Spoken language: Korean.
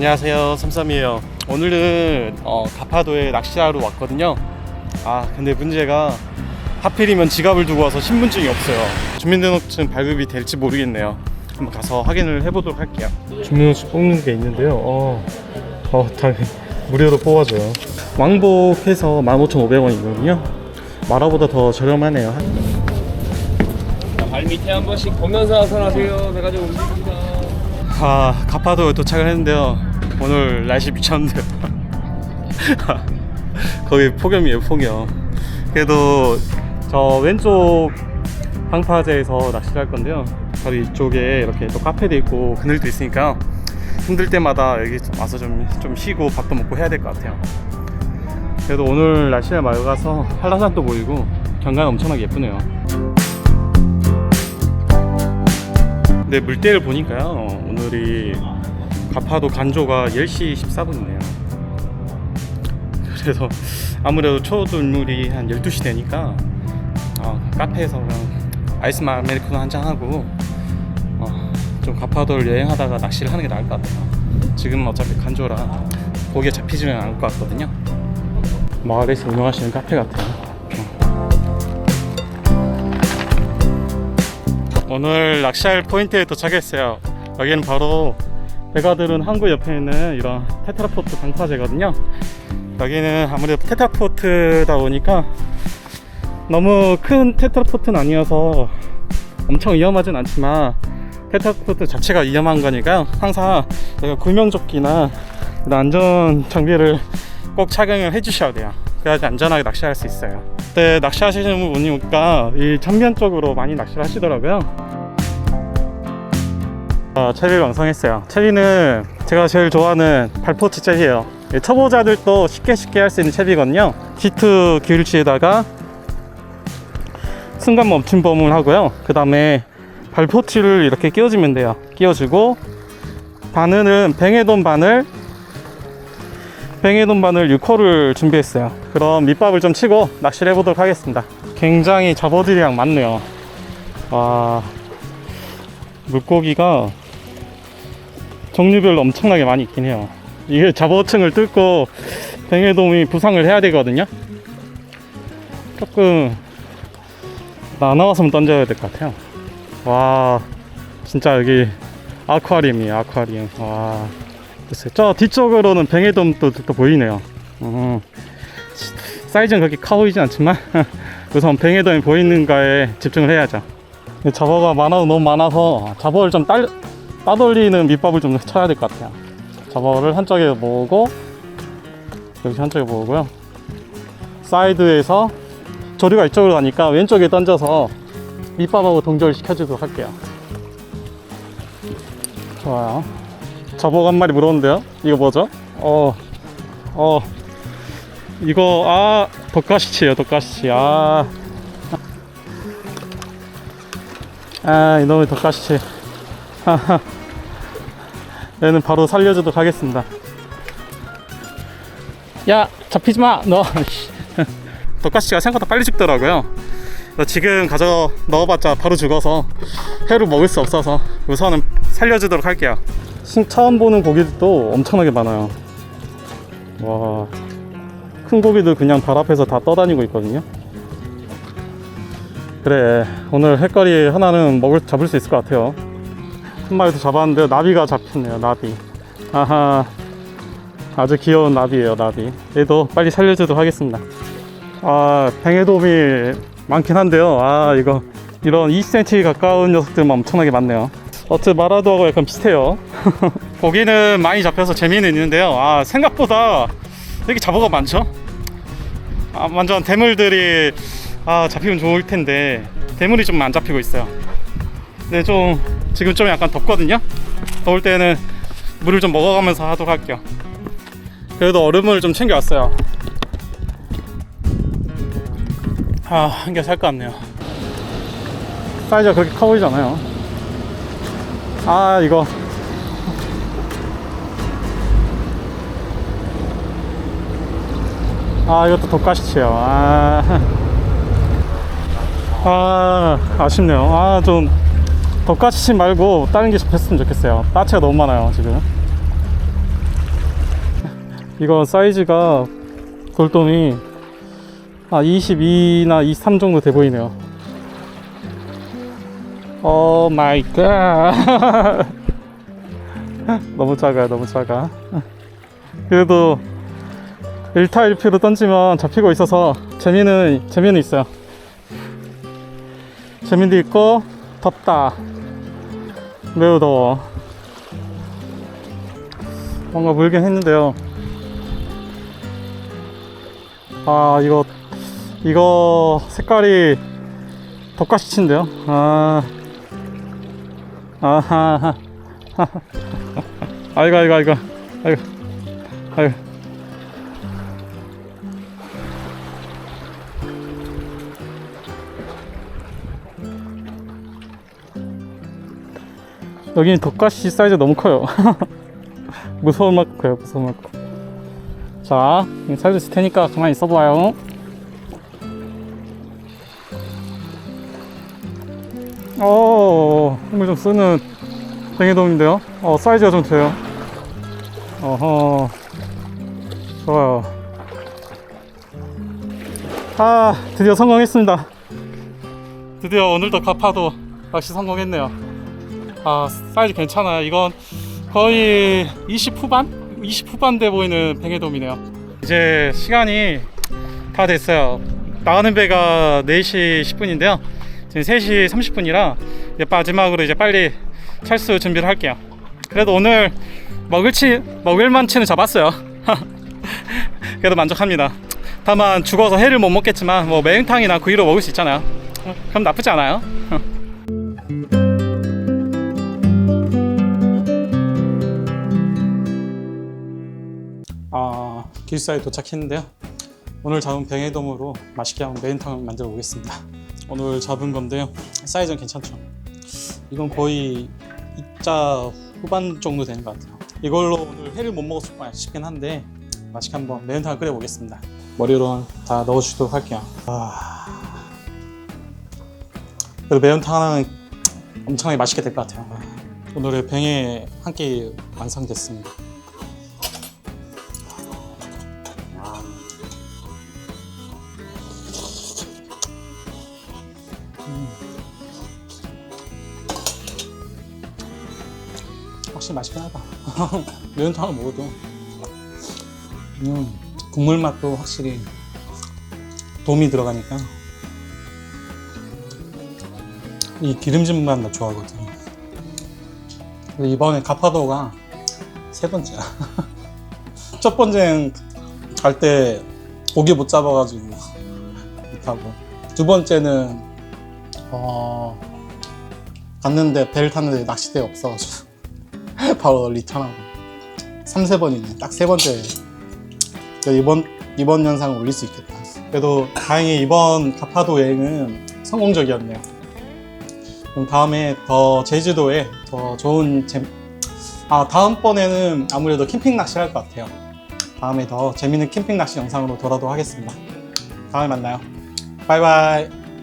안녕하세요. 삼삼이에요. 오늘은 어, 가파도에 낚시하러 왔거든요. 아 근데 문제가 하필이면 지갑을 두고 와서 신분증이 없어요. 주민등록증 발급이 될지 모르겠네요. 한번 가서 확인을 해보도록 할게요. 주민등록증 뽑는 게 있는데요. 어, 어 당연히 무료로 뽑아줘요. 왕복해서 15,500원이거든요. 마라보다 더 저렴하네요. 발 밑에 한 번씩 보면서 하선하세요. 내가 좀 움직입니다. 아 가파도에 도착을 했는데요 오늘 날씨 미쳤는데요. 거의 폭염이에요 폭염. 그래도 저 왼쪽 방파제에서 낚시를 할 건데요. 바로 이쪽에 이렇게 또 카페도 있고 그늘도 있으니까 힘들 때마다 여기 좀 와서 좀, 좀 쉬고 밥도 먹고 해야 될 것 같아요. 그래도 오늘 날씨가 맑아서 한라산도 보이고 경관 엄청나게 예쁘네요. 근데 물때를 보니까요 오늘이 가파도 간조가 10시 14분이네요. 그래서 아무래도 초들물이 한 12시 되니까 어, 카페에서 그냥 아이스만 아메리카노 한잔 하고 어, 좀 가파도를 여행하다가 낚시를 하는 게 나을 것 같아요. 지금 어차피 간조라 고기에 잡히지는 않을 것 같거든요. 마을에서 운영하시는 카페 같아요. 오늘 낚시할 포인트에 도착했어요. 여기는 바로 배가 들은 항구 옆에 있는 이런 테트라포트 방파제거든요. 여기는 아무래도 테트라포트다 보니까 너무 큰 테트라포트는 아니어서 엄청 위험하진 않지만 테트라포트 자체가 위험한 거니까 항상 내가 구명조끼나 안전 장비를 꼭 착용을 해주셔야 돼요. 그래야지 안전하게 낚시할 수 있어요. 그때 낚시하시는 분이니까 이 전면 쪽으로 많이 낚시를 하시더라고요. 아, 체리를 완성했어요. 체리는 제가 제일 좋아하는 발포치 체리예요. 이 초보자들도 쉽게 쉽게 할 수 있는 체리거든요. 히트 기울치에다가 순간 멈춤 범을 하고요. 그 다음에 발포치를 이렇게 끼워주면 돼요. 끼워주고 바늘은 뱅에돈 바늘 뱅에돈 바늘 6호를 준비했어요. 그럼 밑밥을 좀 치고 낚시를 해보도록 하겠습니다. 굉장히 잡어들이랑 많네요. 와, 물고기가 종류별로 엄청나게 많이 있긴 해요. 이게 잡어층을 뚫고 뱅에돔이 부상을 해야 되거든요. 조금 나눠서 던져야 될 것 같아요. 와, 진짜 여기 아쿠아리움이에요, 아쿠아리움. 와. 글쎄, 저 뒤쪽으로는 뱅에돔도 또 보이네요. 음, 사이즈는 그렇게 커 보이진 않지만 우선 뱅에돔이 보이는가에 집중을 해야죠. 잡어가 많아도 너무 많아서 잡어를 좀 딸, 따돌리는 밑밥을 좀 쳐야 될 것 같아요. 잡어를 한쪽에 모으고 여기 한쪽에 모으고요. 사이드에서 조류가 이쪽으로 가니까 왼쪽에 던져서 밑밥하고 동조를 시켜주도록 할게요. 좋아요. 잡어가 한 마리 물었는데요. 이거 뭐죠? 어, 어, 이거 아 덕가시치예요, 덕가시치. 아, 아 이놈의 덕가시치. 하하. 얘는 바로 살려주도록 하겠습니다. 야, 잡히지 마, 너. 덕가시가 생각보다 빨리 죽더라고요. 지금 가져 넣어봤자 바로 죽어서 회로 먹을 수 없어서 우선은 살려주도록 할게요. 신- 처음 보는 고기들도 엄청나게 많아요. 와, 큰 고기들 그냥 발 앞에서 다 떠다니고 있거든요. 그래, 오늘 횟거리 하나는 먹을 잡을 수 있을 것 같아요. 한 마리 더 잡았는데 나비가 잡혔네요. 나비. 아하, 아주 귀여운 나비예요. 나비. 얘도 빨리 살려주도록 하겠습니다. 아, 뱅에돔이 많긴 한데요. 아, 이거 이런 20cm 가까운 녀석들만 엄청나게 많네요. 어트 마라도하고 약간 비슷해요. 고기는 많이 잡혀서 재미는 있는데요. 아, 생각보다 이렇게 잡어가 많죠? 아, 완전 대물들이 아, 잡히면 좋을 텐데 대물이 좀 안 잡히고 있어요. 근데 좀 지금 좀 약간 덥거든요. 더울 때는 물을 좀 먹어가면서 하도록 할게요. 그래도 얼음을 좀 챙겨왔어요. 아, 한 개 살 것 같네요. 사이즈가 그렇게 커 보이잖아요. 아, 이거. 아, 이것도 독가시치요. 아. 아, 아쉽네요. 아, 좀, 덕가시치 말고 다른 게 잡혔으면 좋겠어요. 따체가 너무 많아요, 지금. 이건 사이즈가 돌돔이 아 22나 23 정도 돼 보이네요. 오 마이 갓. 너무 작아요, 너무 작아. 그래도 1타 1피로 던지면 잡히고 있어서 재미는 재미는 있어요. 재미도 있고 덥다. 매우 더워. 뭔가 물긴 했는데요. 아 이거 이거 색깔이 덕가시친데요. 아 아하 아이고 아이고 아이고 아이고 아이고 여기는 덕가시 사이즈 너무 커요. 무서울 만큼 무서울 만큼. 자, 살려줄 테니까 가만히 있어봐요. 어, 힘을 좀 쓰는 뱅에돔인데요. 어, 사이즈가 좀 돼요. 어허, 좋아요. 아, 드디어 성공했습니다. 드디어 오늘도 가파도 낚시 성공했네요. 아, 사이즈 괜찮아요. 이건 거의 20 후반? 20 후반 돼 보이는 뱅에돔이네요. 이제 시간이 다 됐어요. 나가는 배가 4시 10분인데요. 지금 3시 30분이라 이제 마지막으로 이제 빨리 철수 준비를 할게요. 그래도 오늘 먹을치 먹을 만치는 잡았어요. 그래도 만족합니다. 다만 죽어서 회를 못 먹겠지만 뭐 매운탕이나 구이로 먹을 수 있잖아요. 어, 그럼 나쁘지 않아요. 아, 길사에 도착했는데요. 오늘 잡은 뱅에돔으로 맛있게 한번 매운탕을 만들어 보겠습니다. 오늘 잡은 건데요. 사이즈는 괜찮죠? 이건 거의 2자 후반 정도 되는 것 같아요. 이걸로 오늘 회를 못 먹었을 거야 싶긴 한데 맛있게 한번 매운탕을 끓여 보겠습니다. 머리로 다 넣어주도록 할게요. 아... 그래도 매운탕은 엄청나게 맛있게 될 것 같아요. 오늘의 뱅에 한 끼 완성됐습니다. 확실히 맛있긴 하다. 매운탕을 먹어도 음, 국물 맛도 확실히 도움이 들어가니까 이 기름진 맛 나 좋아하거든. 이번에 가파도가 세 번째야. 첫 번째는 갈 때 고기 못 잡아가지고 못하고 두 번째는 어 갔는데 배를 탔는데 낚싯대 없어가지고 바로 리턴하고. 3, 세 번이네. 딱 세 번째. 그래서 이번 이번 영상을 올릴 수 있겠다. 그래도 다행히 이번 가파도 여행은 성공적이었네요. 그럼 다음에 더 제주도에 더 좋은 재... 아 다음번에는 아무래도 캠핑 낚시 할 것 같아요. 다음에 더 재밌는 캠핑 낚시 영상으로 돌아오도록 하겠습니다. 다음에 만나요. 바이바이